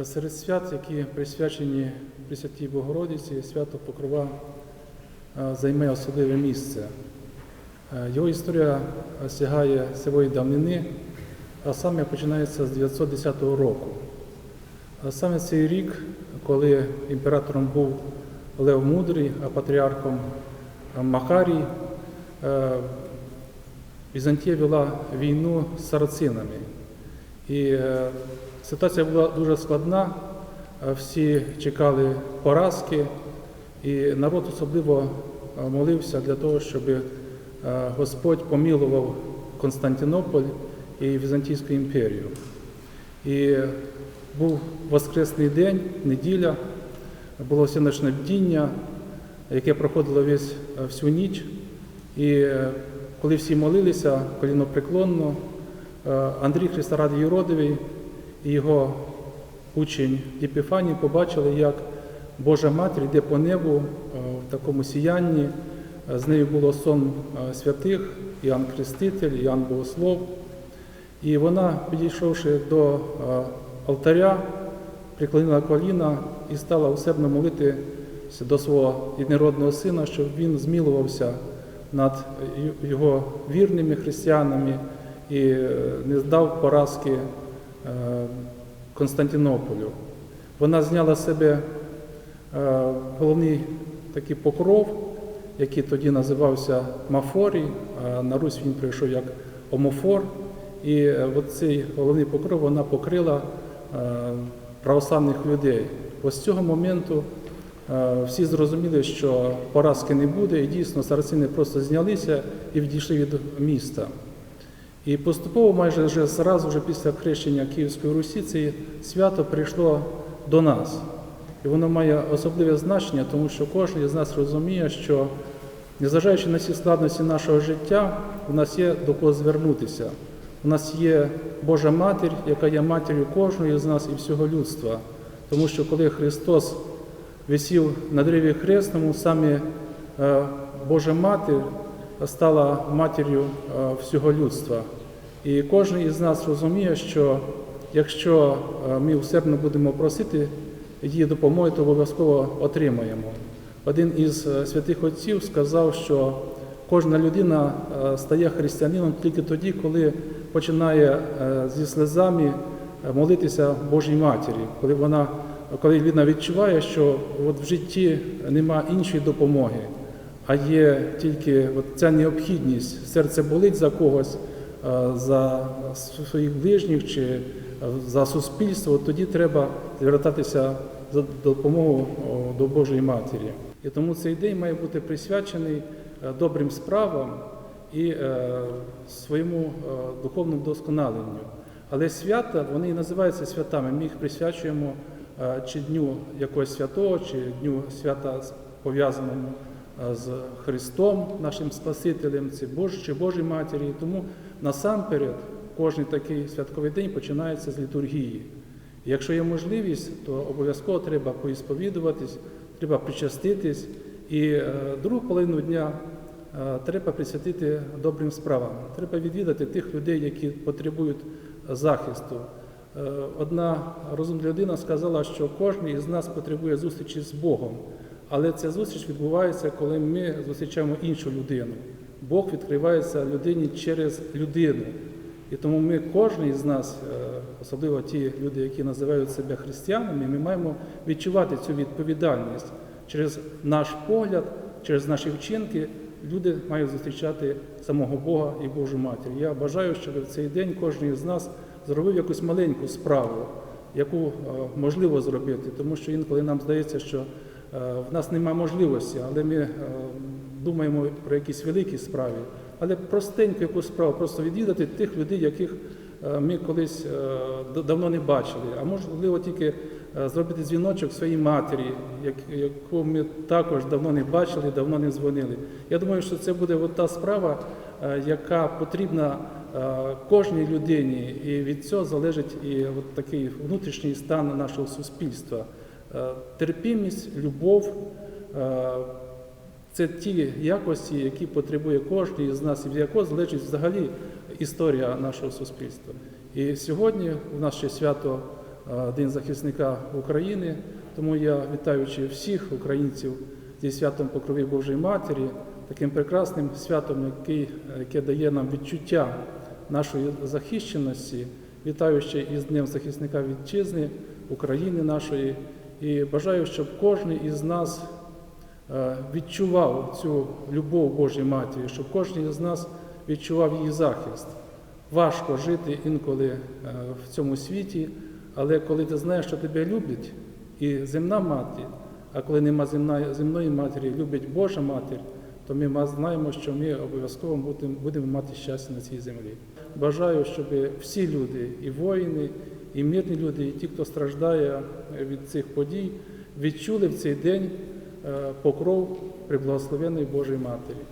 Серед свят, які присвячені Пресвятій Богородиці, свято Покрова е, займе особливе місце. Е, Його історія е, сягає сивої давнини, а саме починається з 910 року. А саме цей рік, коли імператором був Лев Мудрий, а патріархом е, Махарій, е, Візантія вела війну з сарацинами. І е, ситуація була дуже складна, всі чекали поразки, і народ особливо е, молився для того, щоб е, Господь помілував Константинополь і Візантійську імперію. І був Воскресний день, неділя, було сіночне бдіння, яке проходило весь е, всю ніч. І коли всі молилися колінопреклонно, е, Андрій Христорадій Єродовий його учень Єпіфаній побачили, як Божа Матір йде по небу е, в такому сіянні. З нею було сон е, святих, Іоанн Хреститель, Іоанн Богослов. І вона, підійшовши до е, алтаря, приклонила коліна і стала усердно молитися до свого єдинородного сина, щоб він змілувався над його вірними християнами і не здав поразки Константинополю. Вона зняла себе е, головний такий покров, який тоді називався Мафорій, а на Русь він прийшов як Омофор. І е, цей головний покров вона покрила е, православних людей. Ось з цього моменту е, всі зрозуміли, що поразки не буде, і дійсно сарацини просто знялися і відійшли від міста. І поступово, майже вже зразу вже після хрещення Київської Русі, це свято прийшло до нас. І воно має особливе значення, тому що кожен із нас розуміє, що незважаючи на всі складності нашого життя, у нас є до кого звернутися. У нас є Божа Матір, яка є матір'ю кожного з нас і всього людства. Тому що коли Христос висів на древі хресному, саме Божа Матір стала матір'ю е, всього людства. І кожен із нас розуміє, що якщо е, ми усердно будемо просити її допомоги, то обов'язково отримаємо. Один із е, святих отців сказав, що кожна людина стає християнином тільки тоді, коли починає зі слезами молитися Божій Матері, коли вона коли людина відчуває, що от в житті нема іншої допомоги, а є тільки от ця необхідність, серце болить за когось, за своїх ближніх чи за суспільство, тоді треба звертатися за допомогою до Божої Матері. І тому цей день має бути присвячений е, добрим справам і е, своєму е, духовному досконаленню. Але свята, вони і називаються святами. Ми їх присвячуємо чи дню якогось святого, чи дню свята пов'язаному з Христом, нашим Спасителем, чи Божій Матері. І тому насамперед кожен такий святковий день починається з літургії. І Якщо є можливість, то обов'язково треба поісповідуватись, треба причаститись, і е, другу половину дня е, треба присвятити добрим справам. Треба відвідати тих людей, які потребують захисту. Е, Одна розумна людина сказала, що кожен із нас потребує зустрічі з Богом, але ця зустріч відбувається, коли ми зустрічаємо іншу людину. Бог відкривається людині через людину. І тому ми, кожен із нас, е, особливо ті люди, які називають себе християнами, ми маємо відчувати цю відповідальність через наш погляд, через наші вчинки. Люди мають зустрічати самого Бога і Божу Матір. Я бажаю, щоб в цей день кожен із нас зробив якусь маленьку справу, яку е, можливо зробити, тому що інколи нам здається, що в нас немає можливості, але ми е, думаємо про якісь великі справи. Але простеньку яку справу, просто відвідати тих людей, яких е, ми колись е, давно не бачили. А можливо тільки е, зробити дзвіночок своїй матері, як- яку ми також давно не бачили, давно не дзвонили. Я думаю, що це буде от та справа, е, яка потрібна е, кожній людині, і від цього залежить і от такий внутрішній стан нашого суспільства. Е, Терпімість, любов. е, це ті якості, які потребує кожен із нас, і від якого залежить взагалі історія нашого суспільства. І сьогодні у нас ще свято е, День захисника України. Тому я, вітаючи всіх українців зі святом Покрови Божої Матері, таким прекрасним святом, який, яке дає нам відчуття нашої захищеності, вітаючи із Днем захисника Вітчизни України нашої, і бажаю, щоб кожен із нас е, відчував цю любов Божої Матері, щоб кожен із нас відчував її захист. Важко жити інколи е, в цьому світі, але коли ти знаєш, що тебе люблять, і земна мати, а коли нема земної, земної матері, любить Божа матір, то ми знаємо, що ми обов'язково будемо мати щастя на цій землі. Бажаю, щоб всі люди, і воїни, і мирні люди, і ті, хто страждає від цих подій, відчули в цей день покров покров приблагословеної Божої Матері.